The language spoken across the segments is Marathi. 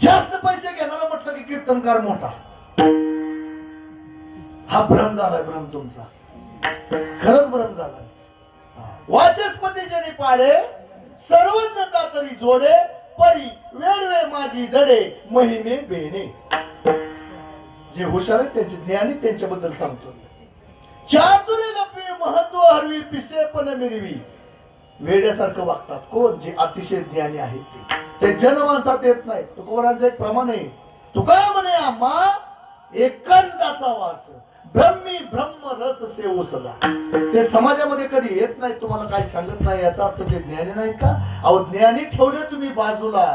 जास्त पैसे घेणारा म्हटलं की कीर्तनकार मोठा. हा भ्रम झालाय भ्रम तुमचा. खरंच भ्रम झालाय. वाचस्पतीचे पाडे सर्वज्ञता तरी जोडे परी वेळवे माझी दडे महिमे बेने जे हुशार आहेत त्यांचे ज्ञानी त्यांच्याबद्दल सांगतो. चातुर्य लपे महत्त्व हरवी पिसे पण मिरवी. वेड्यासारखं वागतात कोण? जे अतिशय ज्ञानी आहेत ते. ते जनमानसात येत नाही. तुकोरांचं एक प्रमाण आहे. तुका म्हणे आम्हा एकांताचा वास. ब्रह्मी ब्रह्म रस सेवो सदा. ते समाजामध्ये कधी येत नाही तुम्हाला काही सांगत नाही याचा अर्थ ते ज्ञानी नाही का? अहो ज्ञानी ठेवले तुम्ही बाजूला.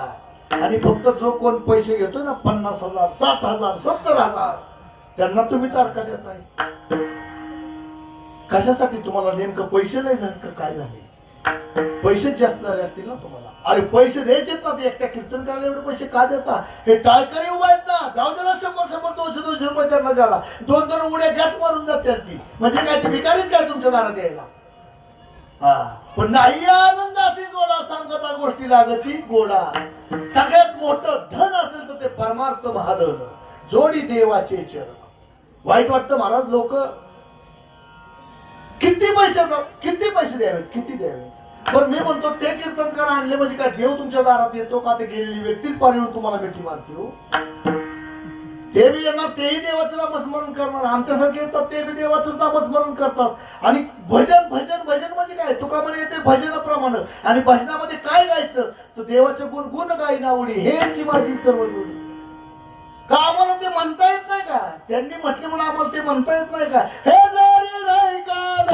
आणि फक्त जो कोण पैसे घेतोय ना पन्नास हजार साठ हजार सत्तर हजार त्यांना तुम्ही तारखा देताय कशासाठी तुम्हाला नेमकं पैसे नाही झाले का? काय झाले? पैसे जास्त झाले असतील ना तुम्हाला? अरे पैसे द्यायचे ना ते एकट्या कीर्तन करायला एवढे पैसे का देता? हे टाळकरी उभा आहेत ना. जाऊ दे ना शंभर शंभर दोनशे दोनशे रुपये त्यांना झाला. दोन दोन उड्या जास्त मारून जातात ती म्हणजे काय ते भिकारीत काय तुमच्या दारात यायला? हा. पण नाही आनंद असे जोडा सांगता गोष्टी लागती गोडा. सगळ्यात मोठं धन असेल तर ते परमार्थ महाधन. जोडी देवाचे चरण. वाईट वाटतं महाराज लोक किती पैसे किती पैसे द्यावेत? किती द्यावेत? पण मी म्हणतो ते कीर्तनकार आणले म्हणजे काय देव तुमच्या दारात येतो का? ते गेलेली व्यक्तीच पाणी तुम्हाला मिठी मारते हो. ते बी येणार तेही देवाचं नामस्मरण करणार. आमच्यासारखे येतात ते बी देवाचं नामस्मरण करतात. आणि भजन भजन भजन म्हणजे काय? तुका म्हणे येते भजनाप्रमाणे. आणि भजनामध्ये काय गायचं? तर देवाचे गुण गुण गाई नावडी हेची माझी सर्व जोडी. का आम्हाला ते म्हणता येत नाही का? त्यांनी म्हटले म्हणून आम्हाला ते म्हणता येत नाही का? हे जरी काल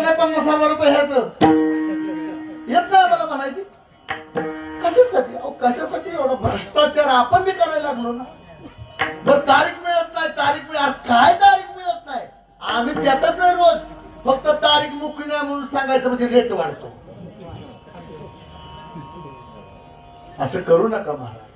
तिथे नाही पन्नास हजार रुपये ह्याच. येत नाही मला म्हणायची. कशासाठी? अहो कशासाठी एवढा भ्रष्टाचार आपण बी करायला लागलो ना? बर तारीख मिळत नाही तारीख मिळत काय तारीख मिळत नाही? आम्ही त्यातच आहे रोज. फक्त तारीख मोकळी नाही म्हणून सांगायचं म्हणजे रेट वाढतो. असं करू नका महाराज.